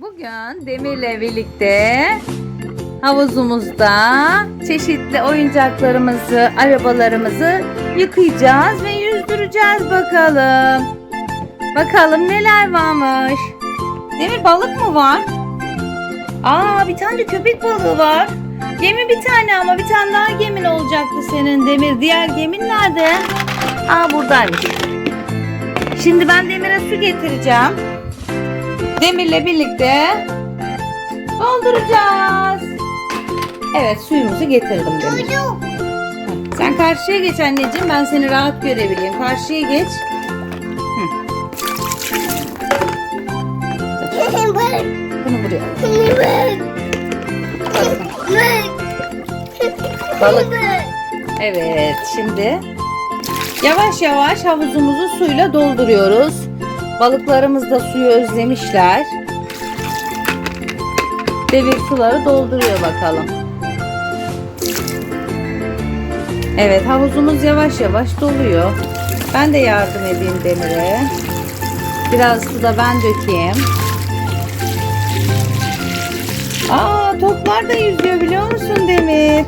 Bugün Demir'le birlikte havuzumuzda çeşitli oyuncaklarımızı, arabalarımızı yıkayacağız ve yüzdüreceğiz bakalım. Bakalım neler varmış. Demir balık mı var? Aa bir tane de köpek balığı var. Gemi bir tane ama bir tane daha gemin olacaktı senin Demir. Diğer gemin nerede? Aa buradaymış. Şimdi ben Demir'e su getireceğim. Demir'le birlikte dolduracağız. Evet suyumuzu getirdim Demir. Çocuk. Sen karşıya geç anneciğim. Ben seni rahat görebileyim. Karşıya geç. Bunu buraya. Balık. Evet şimdi yavaş yavaş havuzumuzu suyla dolduruyoruz. Balıklarımız da suyu özlemişler. Devir suları dolduruyor bakalım. Evet havuzumuz yavaş yavaş doluyor. Ben de yardım edeyim Demir'e. Biraz su da ben dökeyim. Aa toplar da yüzüyor biliyor musun Demir?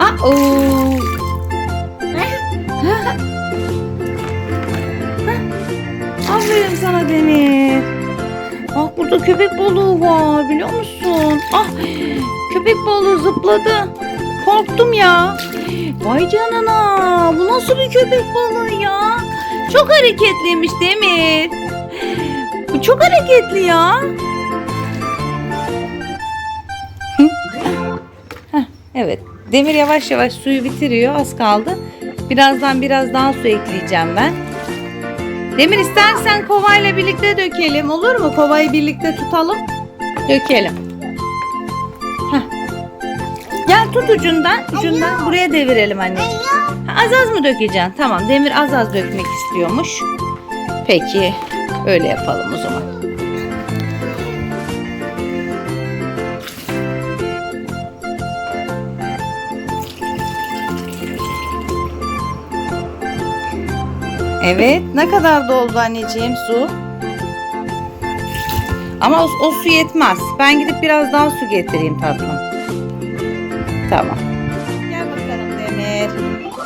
Aa. Aferin sana Demir. Bak burada köpek balığı var biliyor musun? Ah köpek balığı zıpladı. Korktum ya. Vay canına. Bu nasıl bir köpek balığı ya? Çok hareketliymiş Demir. Bu çok hareketli ya. Heh, evet. Demir yavaş yavaş suyu bitiriyor. Az kaldı. Birazdan biraz daha su ekleyeceğim ben. Demir istersen kovayla birlikte dökelim. Olur mu? Kovayı birlikte tutalım. Dökelim. Heh. Gel tut ucundan. Ucundan buraya devirelim anneciğim. Ha, Az az mı dökeceksin? Tamam. Demir az az dökmek istiyormuş. Peki. Öyle yapalım o zaman. Evet. Ne kadar doldu anneciğim su? Ama o, o su yetmez. Ben gidip biraz daha su getireyim tatlım. Tamam. Gel bakalım Demir.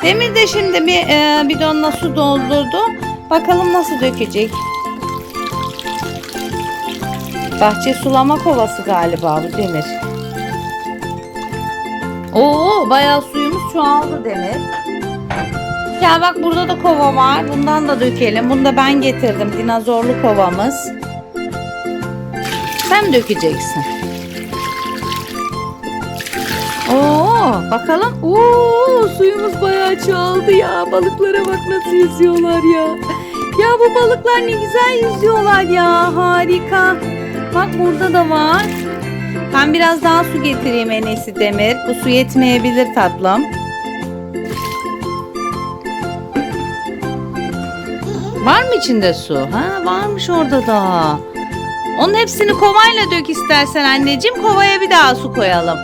Demir de şimdi bir e, bidonla su doldurdu. Bakalım nasıl dökecek. Bahçe sulama kovası galiba bu Demir. Oo, bayağı suyumuz çoğaldı Demir. Gel bak burada da kova var. Bundan da dökelim. Bunu da ben getirdim. Dinozorlu kovamız. Sen dökeceksin. Oo, bakalım. Oo, suyumuz bayağı çoğaldı ya. Balıklara bak nasıl yüzüyorlar ya. Ya bu balıklar ne güzel yüzüyorlar ya. Harika. Bak burada da var. Ben biraz daha su getireyim en iyisi Demir. Bu su yetmeyebilir tatlım. Var mı içinde su? Ha varmış orada da. Onun hepsini kovayla dök istersen anneciğim. Kovaya bir daha su koyalım.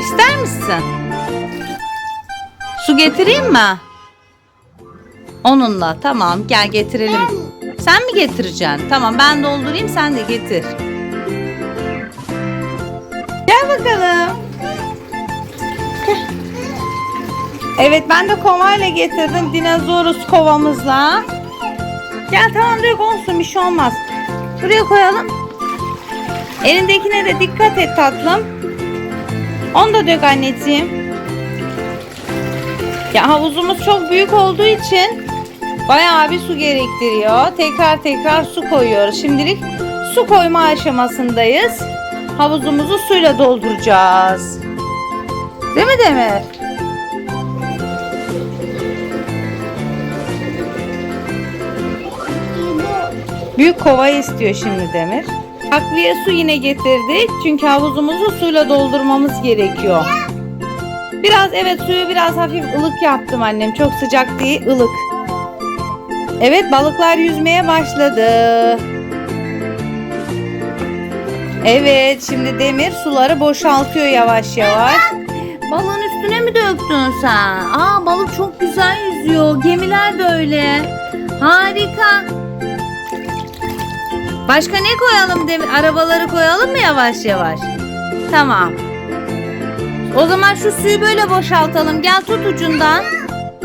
İster misin? Su getireyim mi? Onunla tamam gel getirelim. Sen mi getireceksin? Tamam ben doldurayım sen de getir. Gel bakalım. Evet ben de kovayla getirdim dinozorus kovamızla. Gel tamam dök olsun bir şey olmaz. Buraya koyalım. Elindekine de dikkat et tatlım. Onu da dök anneciğim. Ya havuzumuz çok büyük olduğu için bayağı bir su gerektiriyor. Tekrar tekrar su koyuyoruz. Şimdilik su koyma aşamasındayız. Havuzumuzu suyla dolduracağız. Değil mi Demir? Büyük kova istiyor şimdi Demir. Takviye su yine getirdik. Çünkü havuzumuzu suyla doldurmamız gerekiyor. Biraz evet suyu biraz hafif ılık yaptım annem. Çok sıcak değil ılık. Evet balıklar yüzmeye başladı. Evet şimdi Demir suları boşaltıyor yavaş yavaş. Balığın üstüne mi döktün sen? Aa balık çok güzel yüzüyor. Gemiler de öyle. Harika. Başka ne koyalım Demir? Arabaları koyalım mı yavaş yavaş? Tamam. O zaman şu suyu böyle boşaltalım. Gel tut ucundan.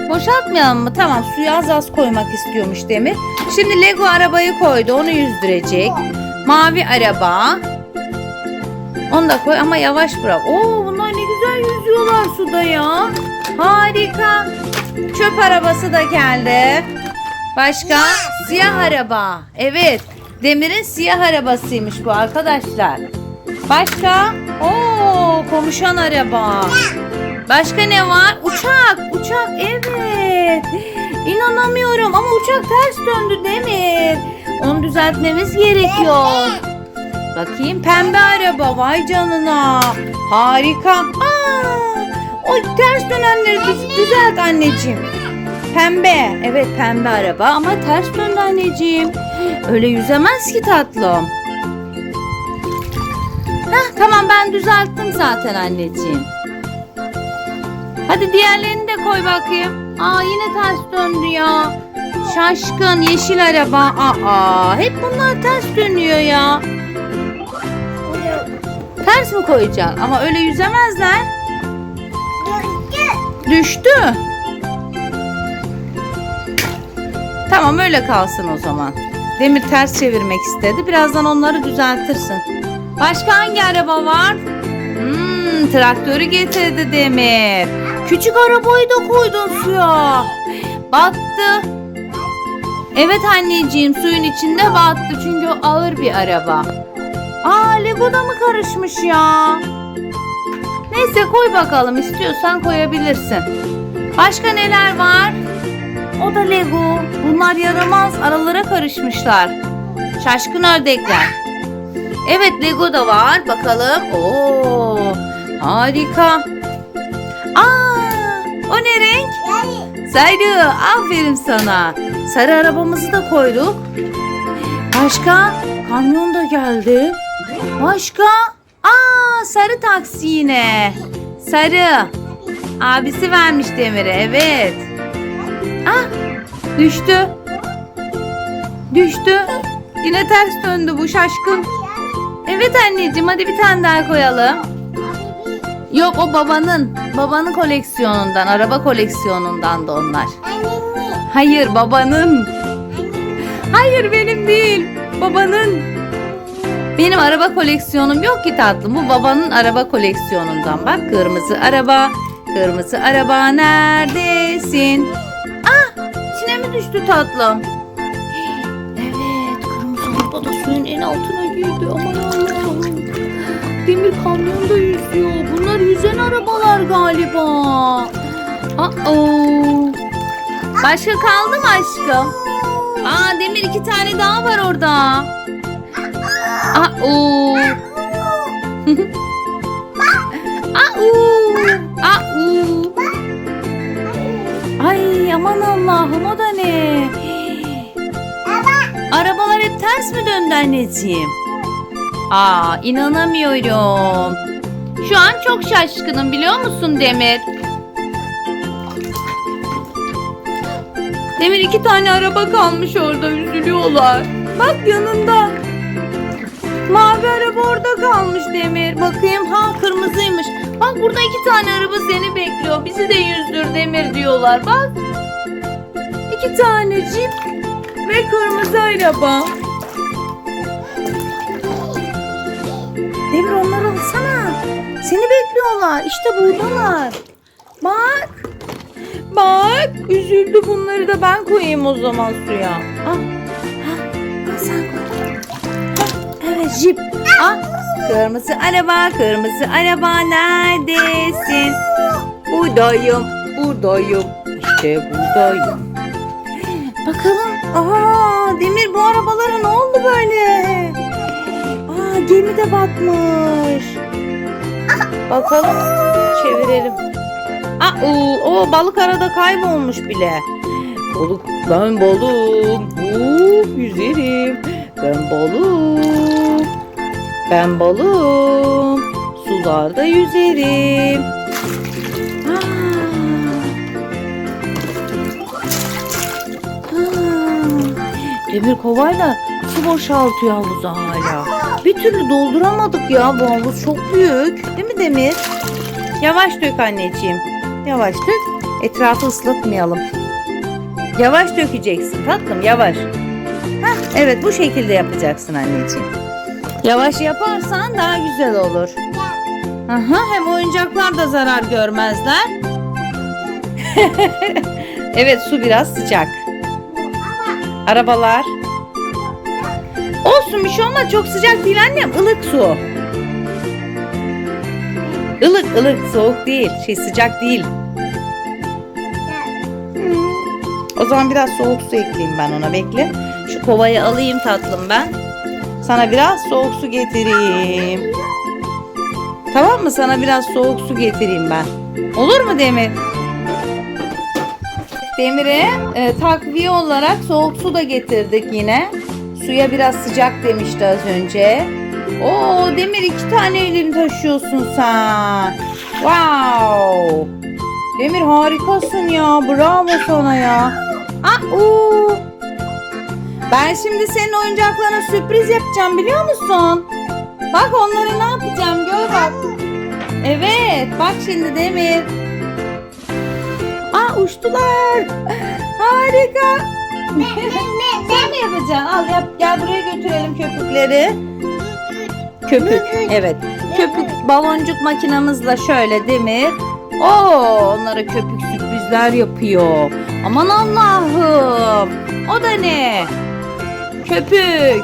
Boşaltmayalım mı? Tamam suyu az az koymak istiyormuş Demir. Şimdi Lego arabayı koydu. Onu yüzdürecek. Mavi araba. Onu da koy ama yavaş bırak. Oo bunlar ne güzel yüzüyorlar suda ya. Harika. Çöp arabası da geldi. Başka? Siyah araba. Evet. Demir'in siyah arabasıymış bu arkadaşlar. Başka? Oo konuşan araba. Başka ne var? Uçak. Uçak evet. İnanamıyorum ama uçak ters döndü Demir. Onu düzeltmemiz gerekiyor. Bakayım pembe araba vay canına. Harika. Aa, o ters dönenleri düz- düzelt anneciğim. Pembe. Evet pembe araba ama ters döndü anneciğim. Öyle yüzemez ki tatlım. Heh, tamam ben düzelttim zaten anneciğim. Hadi diğerlerini de koy bakayım. Aa yine ters döndü ya. Şaşkın yeşil araba. Aa hep bunlar ters dönüyor ya. Ters mi koyacaksın? Ama öyle yüzemezler. Düştü. Tamam öyle kalsın o zaman. Demir ters çevirmek istedi. Birazdan onları düzeltirsin. Başka hangi araba var? Hmm, traktörü getirdi Demir. Küçük arabayı da koydun suya. Battı. Evet anneciğim suyun içinde battı çünkü ağır bir araba. Aa Lego da mı karışmış ya? Neyse koy bakalım istiyorsan koyabilirsin. Başka neler var? O da Lego. Bunlar yaramaz aralara karışmışlar. Şaşkın ördekler. Evet Lego da var. Bakalım. Oo, harika. Aa, o ne renk? Sarı. Aferin sana. Sarı arabamızı da koyduk. Başka? Kamyon da geldi. Başka? Aa, sarı taksi yine. Sarı. Abisi vermiş Demir'e. Evet. Ah, düştü. Düştü. Yine ters döndü bu şaşkın. Evet anneciğim hadi bir tane daha koyalım. Yok o babanın. Babanın koleksiyonundan. Araba koleksiyonundan da onlar. Hayır babanın. Hayır benim değil. Babanın. Benim araba koleksiyonum yok ki tatlım. Bu babanın araba koleksiyonundan. Bak kırmızı araba. Kırmızı araba neredesin? İçine mi düştü tatlım? Evet kırmızı araba da suyun en altına girdi. Aman Allah'ım. Demir kamyon da yüzüyor. Bunlar yüzen arabalar galiba. Uh-oh. Başka kaldı mı aşkım? Aa Demir iki tane daha var orada. Uh-oh. Uh-oh. Allah'ım o da ne? Arabalar hep ters mi döndü anneciğim? Aa inanamıyorum. Şu an çok şaşkınım biliyor musun Demir? Demir iki tane araba kalmış orada üzülüyorlar. Bak yanında. Mavi araba orada kalmış Demir. Bakayım ha kırmızıymış. Bak burada iki tane araba seni bekliyor. Bizi de yüzdür Demir diyorlar. Bak. İki tane jip ve kırmızı araba. Demir onları alsana. Seni bekliyorlar. İşte buradalar. Bak. Bak. Üzüldü bunları da ben koyayım o zaman suya. Ah, Evet jip. Ah. Kırmızı araba, kırmızı araba neredesin? Buradayım, buradayım. İşte buradayım. Bakalım. Aa, Demir bu arabalara ne oldu böyle? Aa, gemi de batmış. Bakalım. Çevirelim. Aa, o balık arada kaybolmuş bile. Balık, ben balığım. Uf, yüzerim. Ben balığım. Ben balığım. Sularda yüzerim. Demir kovayla su boşaltıyor havuza hala. Bir türlü dolduramadık ya bu havuz çok büyük. Değil mi Demir? Yavaş dök anneciğim. Yavaş dök. Etrafı ıslatmayalım. Yavaş dökeceksin tatlım yavaş. Hah, evet bu şekilde yapacaksın anneciğim. Yavaş yaparsan daha güzel olur. Aha, hem oyuncaklar da zarar görmezler. evet su biraz sıcak. Arabalar. Olsun bir şey olmaz çok sıcak değil annem ılık su. Ilık ılık soğuk değil şey sıcak değil. O zaman biraz soğuk su ekleyeyim ben ona bekle. Şu kovayı alayım tatlım ben. Sana biraz soğuk su getireyim. Tamam mı? Sana biraz soğuk su getireyim ben. Olur mu Demir? Demir'e e, takviye olarak soğuk su da getirdik yine. Suya biraz sıcak demişti az önce. Oo Demir iki tane elini taşıyorsun sen. Wow. Demir harikasın ya. Bravo sana ya. Aa, uu. Ben şimdi senin oyuncaklarına sürpriz yapacağım biliyor musun? Bak onları ne yapacağım gör bak. Evet bak şimdi Demir. Aa uçtular. Harika. Sen mi yapacaksın? Al yap. Gel buraya götürelim köpükleri. Köpük. Evet. Köpük baloncuk makinamızla şöyle Demir. Oo, onlara köpük sürprizler yapıyor. Aman Allah'ım. O da ne? Köpük.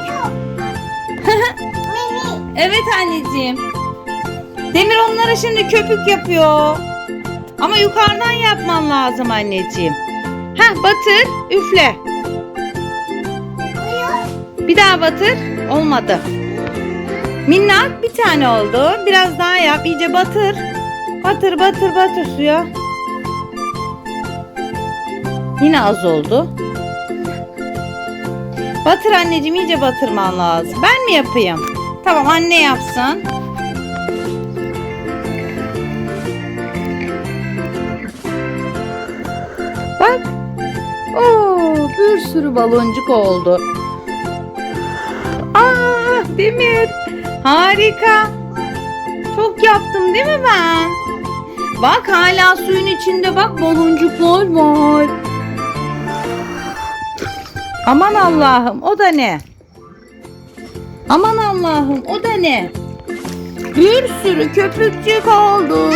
evet anneciğim. Demir onlara şimdi köpük yapıyor. Ama yukarıdan yapman lazım anneciğim. Heh batır, üfle. Bir daha batır. Olmadı. Minnak bir tane oldu. Biraz daha yap. iyice batır. Batır batır batır suya. Yine az oldu. Batır anneciğim iyice batırman lazım. Ben mi yapayım? Tamam anne yapsın. Bak. Oo, bir sürü baloncuk oldu. Aa, Demir. Harika. Çok yaptım değil mi ben? Bak hala suyun içinde bak baloncuklar var. Aman Allah'ım o da ne? Aman Allah'ım o da ne? Bir sürü köpükçük oldu.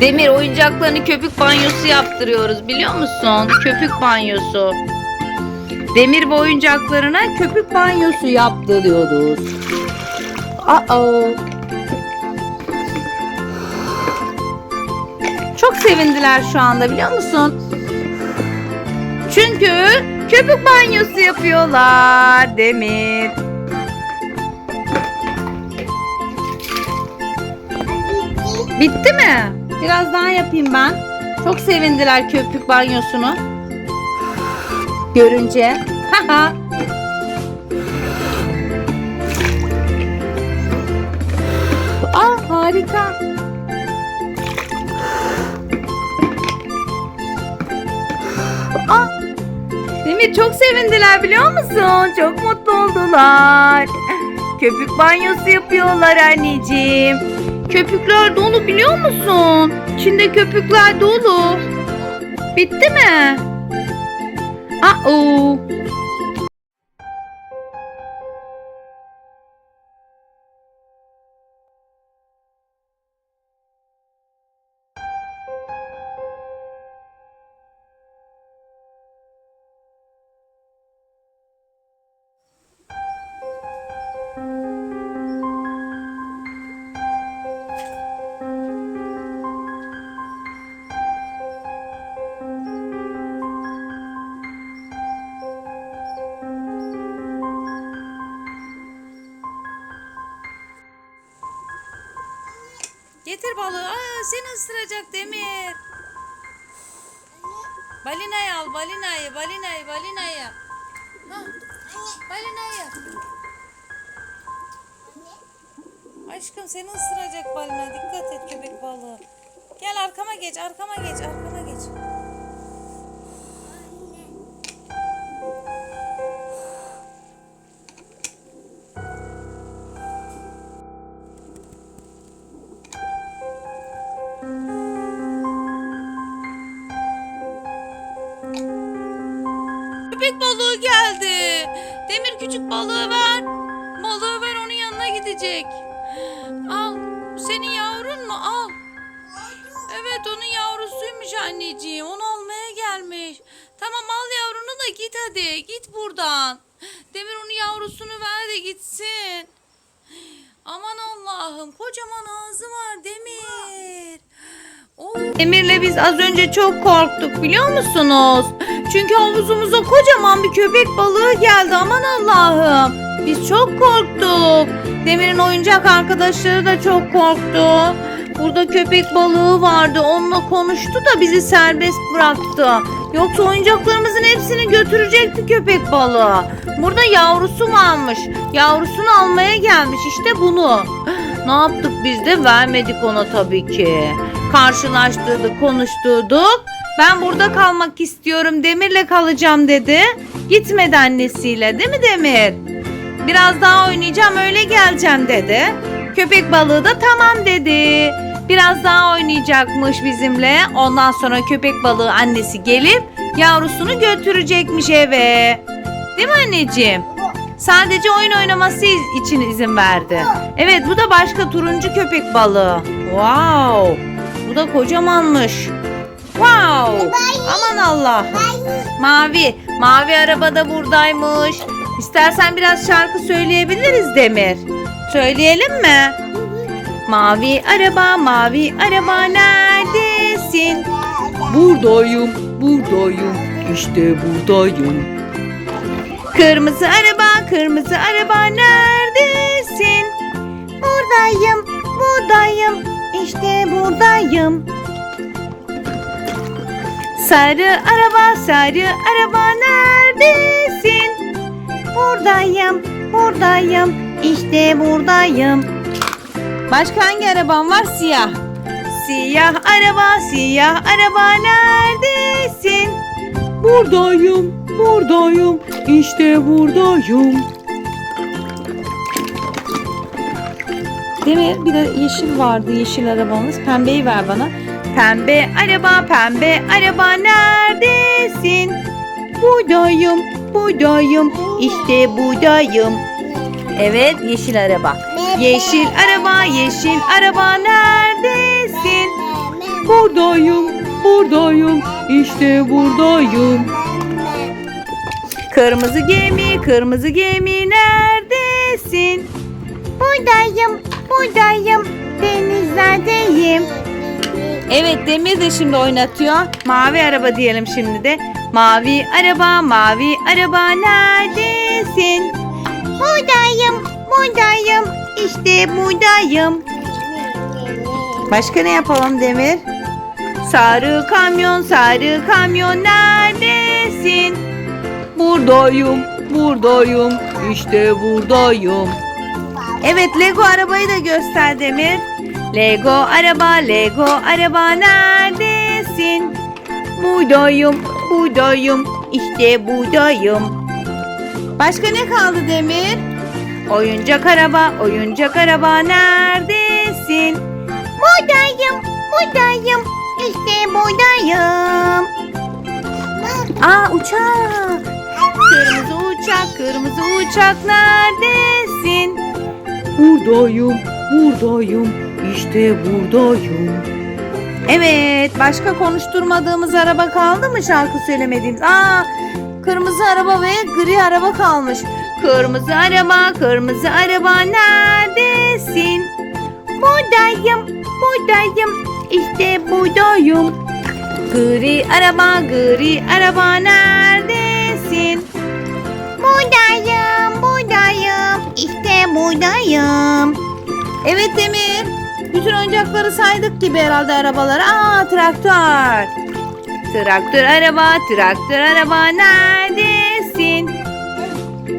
Demir oyuncaklarını köpük banyosu yaptırıyoruz biliyor musun? Köpük banyosu. Demir ve oyuncaklarına köpük banyosu yaptırıyoruz. Aa. Çok sevindiler şu anda biliyor musun? Çünkü köpük banyosu yapıyorlar Demir. Bitti mi? Biraz daha yapayım ben. Çok sevindiler köpük banyosunu. Görünce. Aa harika. Aa. Demir çok sevindiler biliyor musun? Çok mutlu oldular. Köpük banyosu yapıyorlar anneciğim. Köpükler dolu biliyor musun? İçinde köpükler dolu. Bitti mi? Aa. Balinayı. Hah, balinayı. Aşkım seni ısıracak balina. Dikkat et köpek balığı. Gel arkama geç arkama geç arkama geç. Anneciğim. Onu almaya gelmiş. Tamam al yavrunu da git hadi. Git buradan. Demir onun yavrusunu ver de gitsin. Aman Allah'ım kocaman ağzı var Demir. Demir'le biz az önce çok korktuk biliyor musunuz? Çünkü havuzumuza kocaman bir köpek balığı geldi aman Allah'ım. Biz çok korktuk. Demir'in oyuncak arkadaşları da çok korktu. Burada köpek balığı vardı. Onunla konuştu da bizi serbest bıraktı. Yoksa oyuncaklarımızın hepsini götürecekti köpek balığı. Burada yavrusu varmış. Yavrusunu almaya gelmiş işte bunu. Ne yaptık biz de vermedik ona tabii ki. Karşılaştırdık, konuşturduk. Ben burada kalmak istiyorum. Demir'le kalacağım dedi. Gitmedi annesiyle değil mi Demir? Biraz daha oynayacağım öyle geleceğim dedi. Köpek balığı da tamam dedi. Biraz daha oynayacakmış bizimle. Ondan sonra köpek balığı annesi gelip yavrusunu götürecekmiş eve. Değil mi anneciğim? Sadece oyun oynaması için izin verdi. Evet bu da başka turuncu köpek balığı. Wow. Bu da kocamanmış. Wow. Aman Allah. Mavi. Mavi araba da buradaymış. İstersen biraz şarkı söyleyebiliriz Demir. Söyleyelim mi? Mavi araba, mavi araba neredesin? Buradayım, buradayım, işte buradayım. Kırmızı araba, kırmızı araba neredesin? Buradayım, buradayım, işte buradayım. Sarı araba, sarı araba neredesin? Buradayım, buradayım, işte buradayım. Başka hangi araban var? Siyah. Siyah araba, siyah araba neredesin? Buradayım, buradayım, işte buradayım. Demir bir de yeşil vardı yeşil arabamız. Pembeyi ver bana. Pembe araba, pembe araba neredesin? Buradayım, buradayım, işte buradayım. Evet yeşil araba. Yeşil araba, yeşil araba neredesin? Buradayım, buradayım, işte buradayım. Kırmızı gemi, kırmızı gemi neredesin? Buradayım, buradayım, denizlerdeyim. Evet Demir de şimdi oynatıyor. Mavi araba diyelim şimdi de. Mavi araba, mavi araba neredesin? Buradayım, buradayım, işte buradayım. Başka ne yapalım Demir? Sarı kamyon, sarı kamyon neredesin? Buradayım, buradayım, işte buradayım. Evet Lego arabayı da göster Demir. Lego araba, Lego araba neredesin? Buradayım, buradayım, işte buradayım. Başka ne kaldı Demir? Oyuncak araba, oyuncak araba neredesin? Buradayım, buradayım, işte buradayım. Aa uçak. Kırmızı uçak, kırmızı uçak neredesin? Buradayım, buradayım, işte buradayım. Evet, başka konuşturmadığımız araba kaldı mı şarkı söylemediğimiz? Aa, kırmızı araba ve gri araba kalmış. Kırmızı araba, kırmızı araba neredesin? Buradayım, buradayım, işte buradayım. Gri araba, gri araba neredesin? Buradayım, buradayım, işte buradayım. Evet Demir. Bütün oyuncakları saydık gibi herhalde arabaları. Aa traktör. Traktör araba, traktör araba neredesin?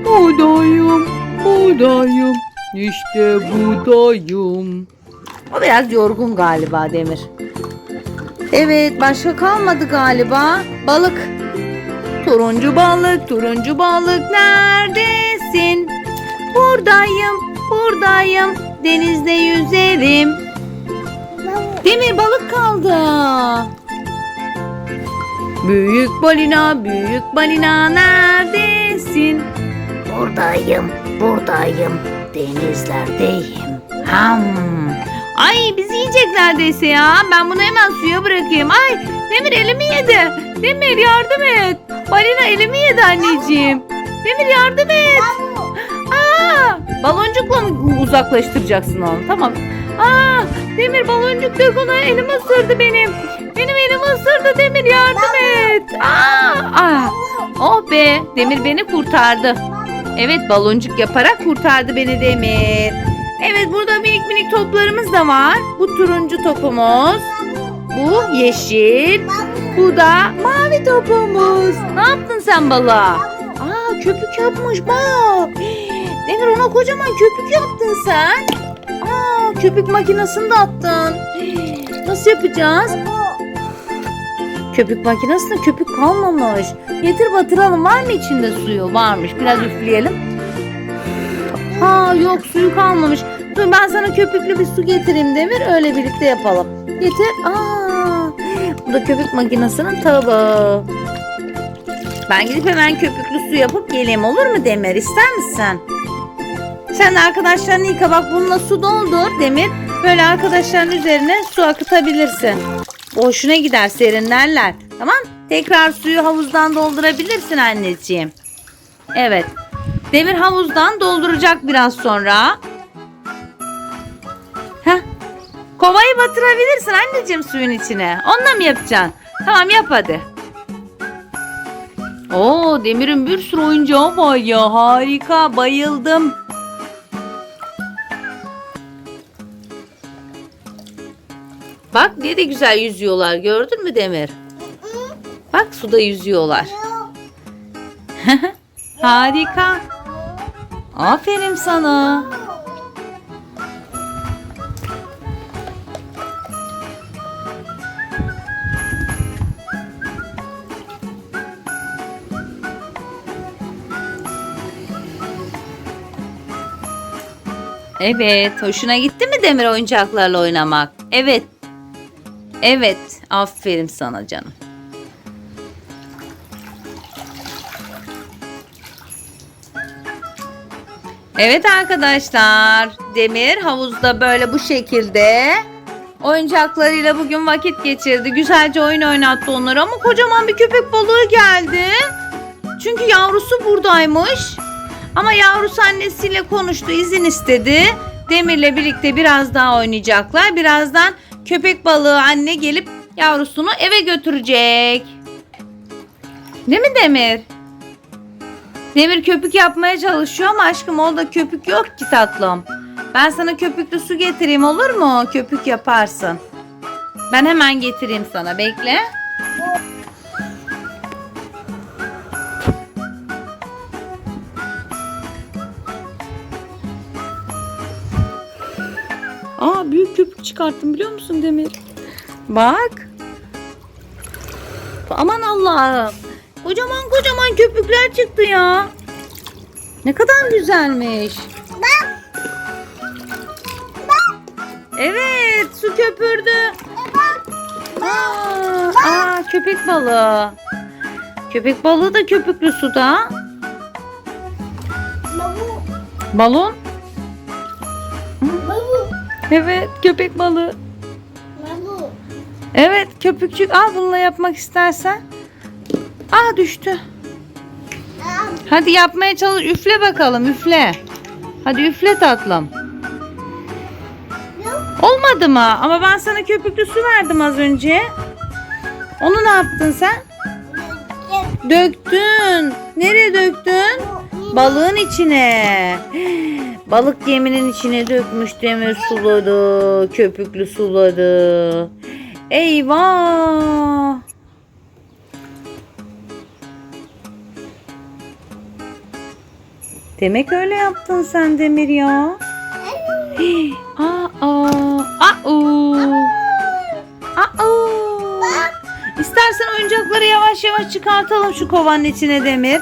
Buradayım, buradayım. İşte buradayım. O biraz yorgun galiba Demir. Evet başka kalmadı galiba. Balık. Turuncu balık, turuncu balık neredesin? Buradayım, buradayım. Denizde yüzerim. Demir balık kaldı. Büyük balina, büyük balina neredesin? Buradayım, buradayım. Denizlerdeyim. Ham. Ay bizi yiyecek neredeyse ya. Ben bunu hemen suya bırakayım. Ay Demir elimi yedi. Demir yardım et. Balina elimi yedi anneciğim. Demir yardım et. Aa, baloncukla mı uzaklaştıracaksın onu? Tamam. Aa, Demir baloncuk dök ona elimi ısırdı benim. Benim elimi ısırdı Demir yardım et. Aa, aa. Oh be Demir beni kurtardı. Evet baloncuk yaparak kurtardı beni Demir. Evet burada minik minik toplarımız da var. Bu turuncu topumuz. Bu yeşil. Bu da mavi topumuz. Ne yaptın sen balığa? Aa köpük yapmış bak. Demir ona kocaman köpük yaptın sen. Aa köpük makinesini de attın. Nasıl yapacağız? Köpük makinesinde köpük kalmamış. Getir batıralım. Var mı içinde suyu? Varmış. Biraz üfleyelim. Ha yok suyu kalmamış. Dur ben sana köpüklü bir su getireyim Demir. Öyle birlikte yapalım. Getir. Aa, bu da köpük makinesinin tabağı. Ben gidip hemen köpüklü su yapıp geleyim olur mu Demir? İster misin? Sen de arkadaşlarını yıka bak bununla su doldur Demir. Böyle arkadaşların üzerine su akıtabilirsin. Boşuna gider serinlerler. Tamam? Tekrar suyu havuzdan doldurabilirsin anneciğim. Evet. Demir havuzdan dolduracak biraz sonra. Heh. Kovayı batırabilirsin anneciğim suyun içine. Onunla mı yapacaksın? Tamam yap hadi. Oo Demir'in bir sürü oyuncağı var ya. Harika. Bayıldım. Bak ne de güzel yüzüyorlar. Gördün mü Demir? Bak suda yüzüyorlar. Harika. Aferin sana. Evet, hoşuna gitti mi Demir oyuncaklarla oynamak? Evet. Evet, aferin sana canım. Evet arkadaşlar, Demir havuzda böyle bu şekilde oyuncaklarıyla bugün vakit geçirdi. Güzelce oyun oynattı onları ama kocaman bir köpek balığı geldi. Çünkü yavrusu buradaymış. Ama yavrusu annesiyle konuştu, izin istedi. Demir'le birlikte biraz daha oynayacaklar. Birazdan köpek balığı anne gelip yavrusunu eve götürecek. Değil mi Demir? Demir köpük yapmaya çalışıyor ama aşkım orada köpük yok ki tatlım. Ben sana köpüklü su getireyim olur mu? Köpük yaparsın. Ben hemen getireyim sana bekle. Büyük köpük çıkarttım biliyor musun Demir? Bak. Aman Allah'ım. Kocaman kocaman köpükler çıktı ya. Ne kadar güzelmiş. Evet su köpürdü. Aa, aa, köpek balığı. Köpek balığı da köpüklü suda. Balon. Evet köpek balığı. Evet köpükçük al bununla yapmak istersen. Aa düştü. Hadi yapmaya çalış. Üfle bakalım üfle. Hadi üfle tatlım. Olmadı mı? Ama ben sana köpüklü su verdim az önce. Onu ne yaptın sen? Döktün. Nereye döktün? Balığın içine. Balık geminin içine dökmüş demir suları, köpüklü suları. Eyvah! Demek öyle yaptın sen Demir ya. Aa, aa, aa. İstersen oyuncakları yavaş yavaş çıkartalım şu kovanın içine Demir.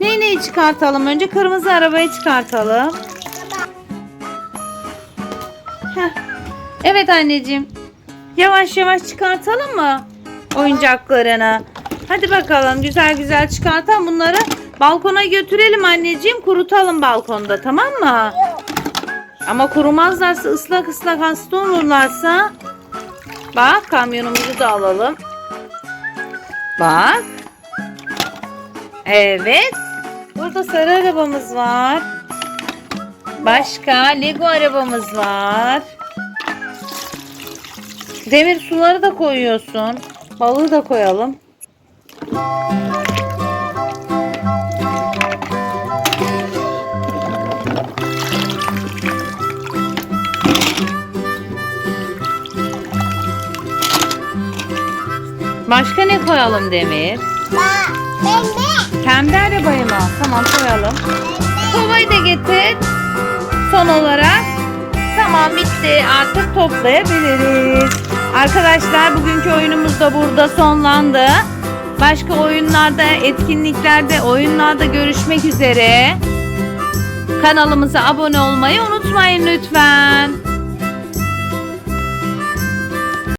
Neyi neyi çıkartalım? Önce kırmızı arabayı çıkartalım. Evet anneciğim. Yavaş yavaş çıkartalım mı oyuncaklarını? Hadi bakalım güzel güzel çıkartalım bunları. Balkona götürelim anneciğim kurutalım balkonda tamam mı? Ama kurumazlarsa ıslak ıslak hasta olurlarsa bak kamyonumuzu da alalım. Bak. Evet. Burada sarı arabamız var. Başka Lego arabamız var. Demir suları da koyuyorsun. Balığı da koyalım. Başka ne koyalım Demir? Pembe arabayı mı? Tamam koyalım. Kovayı da getir. Son olarak tamam bitti. Artık toplayabiliriz. Arkadaşlar bugünkü oyunumuz da burada sonlandı. Başka oyunlarda, etkinliklerde, oyunlarda görüşmek üzere. Kanalımıza abone olmayı unutmayın lütfen.